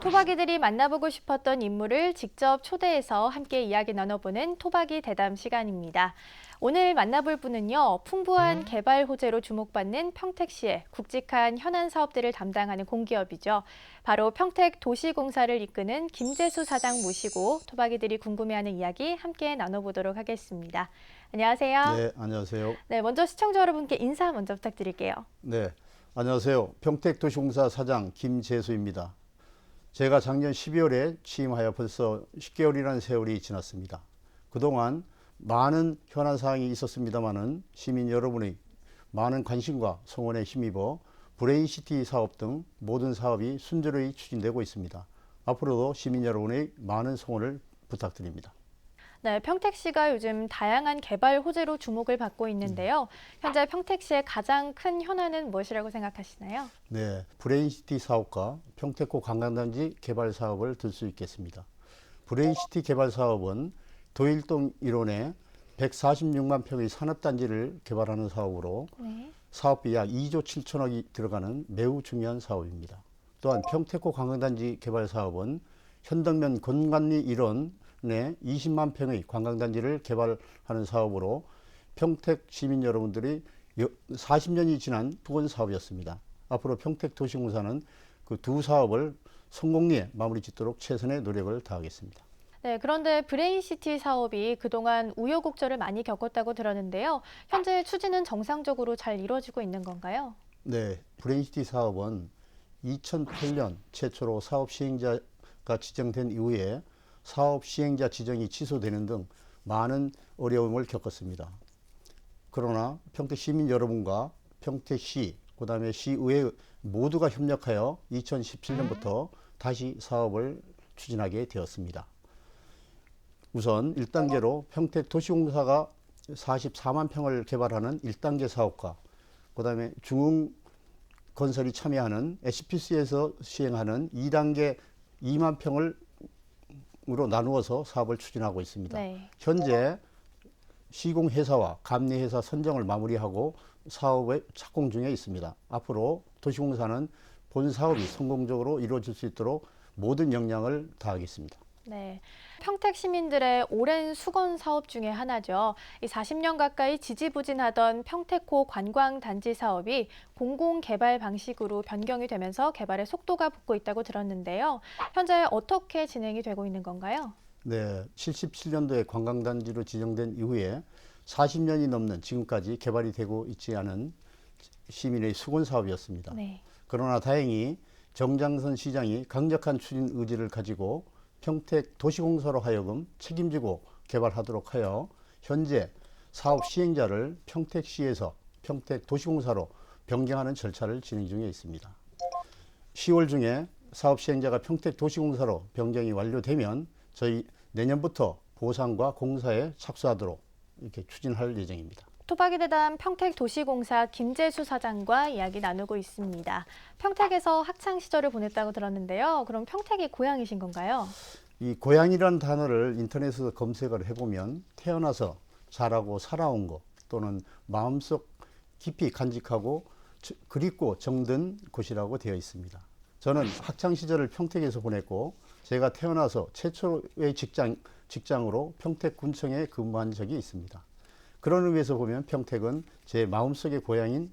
토박이들이 만나보고 싶었던 인물을 직접 초대해서 함께 이야기 나눠보는 토박이 대담 시간입니다. 오늘 만나볼 분은요, 풍부한 개발 호재로 주목받는 평택시의 굵직한 현안 사업들을 담당하는 공기업이죠. 바로 평택 도시공사를 이끄는 김재수 사장 모시고 토박이들이 궁금해하는 이야기 함께 나눠보도록 하겠습니다. 안녕하세요. 네, 안녕하세요. 네, 먼저 시청자 여러분께 인사 먼저 부탁드릴게요. 네, 안녕하세요. 평택도시공사 사장 김재수입니다. 제가 작년 12월에 취임하여 벌써 10개월이라는 세월이 지났습니다. 그동안 많은 현안 사항이 있었습니다마는 시민 여러분의 많은 관심과 성원에 힘입어 브레인시티 사업 등 모든 사업이 순조로이 추진되고 있습니다. 앞으로도 시민 여러분의 많은 성원을 부탁드립니다. 네, 평택시가 요즘 다양한 개발 호재로 주목을 받고 있는데요. 현재 평택시의 가장 큰 현안은 무엇이라고 생각하시나요? 네, 브레인시티 사업과 평택호 관광단지 개발 사업을 들 수 있겠습니다. 브레인시티 개발 사업은 도일동 일원에 146만 평의 산업단지를 개발하는 사업으로 네. 사업비 약 2조 7천억이 들어가는 매우 중요한 사업입니다. 또한 평택호 관광단지 개발 사업은 현덕면 건관리 일원 에 20만 평의 관광단지를 개발하는 사업으로 평택 시민 여러분들이 40년이 지난 부건 사업이었습니다. 앞으로 평택 도시공사는 그 두 사업을 성공리에 마무리 짓도록 최선의 노력을 다하겠습니다. 네, 그런데 브레인시티 사업이 그동안 우여곡절을 많이 겪었다고 들었는데요. 현재 추진은 정상적으로 잘 이루어지고 있는 건가요? 네, 브레인시티 사업은 2008년 최초로 사업 시행자가 지정된 이후에 사업 시행자 지정이 취소되는 등 많은 어려움을 겪었습니다. 그러나 평택 시민 여러분과 평택시, 그 다음에 시의회 모두가 협력하여 2017년부터 다시 사업을 추진하게 되었습니다. 우선 1단계로 평택 도시공사가 44만 평을 개발하는 1단계 사업과 그 다음에 중흥 건설이 참여하는 SPC에서 시행하는 2단계 2만 평을 으로 나누어서 사업을 추진하고 있습니다. 네. 현재 시공회사와 감리회사 선정을 마무리하고 사업에 착공 중에 있습니다. 앞으로 도시공사는 본 사업이 성공적으로 이루어질 수 있도록 모든 역량을 다하겠습니다. 네. 평택 시민들의 오랜 수건 사업 중에 하나죠. 이 40년 가까이 지지부진하던 평택호 관광단지 사업이 공공개발 방식으로 변경이 되면서 개발의 속도가 붙고 있다고 들었는데요. 현재 어떻게 진행이 되고 있는 건가요? 네, 77년도에 관광단지로 지정된 이후에 40년이 넘는 지금까지 개발이 되고 있지 않은 시민의 수건 사업이었습니다. 네. 그러나 다행히 정장선 시장이 강력한 추진 의지를 가지고 평택 도시공사로 하여금 책임지고 개발하도록 하여 현재 사업 시행자를 평택시에서 평택 도시공사로 변경하는 절차를 진행 중에 있습니다. 10월 중에 사업 시행자가 평택 도시공사로 변경이 완료되면 저희 내년부터 보상과 공사에 착수하도록 이렇게 추진할 예정입니다. 토박이 대담 평택도시공사 김재수 사장과 이야기 나누고 있습니다. 평택에서 학창 시절을 보냈다고 들었는데요. 그럼 평택이 고향이신 건가요? 이 고향이라는 단어를 인터넷에서 검색을 해보면 태어나서 자라고 살아온 것 또는 마음속 깊이 간직하고 저- 그립고 정든 곳이라고 되어 있습니다. 저는 학창 시절을 평택에서 보냈고 제가 태어나서 최초의 직장 직장으로 평택 군청에 근무한 적이 있습니다. 그런 의미에서 보면 평택은 제 마음속의 고향인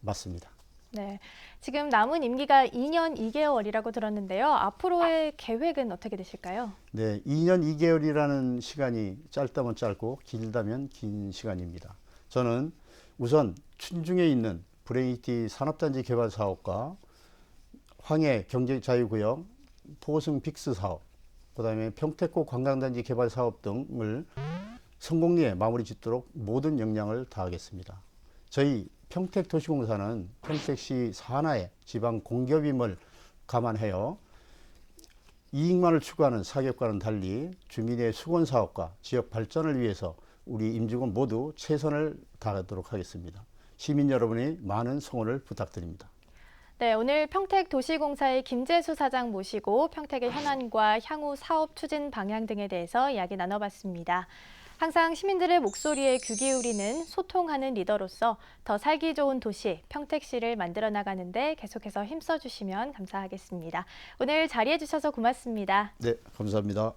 맞습니다. 네. 지금 남은 임기가 2년 2개월이라고 들었는데요. 앞으로의 계획은 어떻게 되실까요? 네, 2년 2개월이라는 시간이 짧다면 짧고 길다면 긴 시간입니다. 저는 우선 춘중에 있는 브레이티 산업단지 개발 사업과 황해 경제자유구역 포승 빅스 사업, 그다음에 평택고 관광단지 개발 사업 등을 성공리에 마무리 짓도록 모든 역량을 다하겠습니다. 저희 평택도시공사는 평택시 산하의 지방 공기업임을 감안하여 이익만을 추구하는 사격과는 달리 주민의 수건 사업과 지역 발전을 위해서 우리 임직원 모두 최선을 다하도록 하겠습니다. 시민 여러분의 많은 성원을 부탁드립니다. 네, 오늘 평택도시공사의 김재수 사장 모시고 평택의 현안과 향후 사업 추진 방향 등에 대해서 이야기 나눠봤습니다. 항상 시민들의 목소리에 귀 기울이는 소통하는 리더로서 더 살기 좋은 도시 평택시를 만들어 나가는데 계속해서 힘써 주시면 감사하겠습니다. 오늘 자리해 주셔서 고맙습니다. 네, 감사합니다.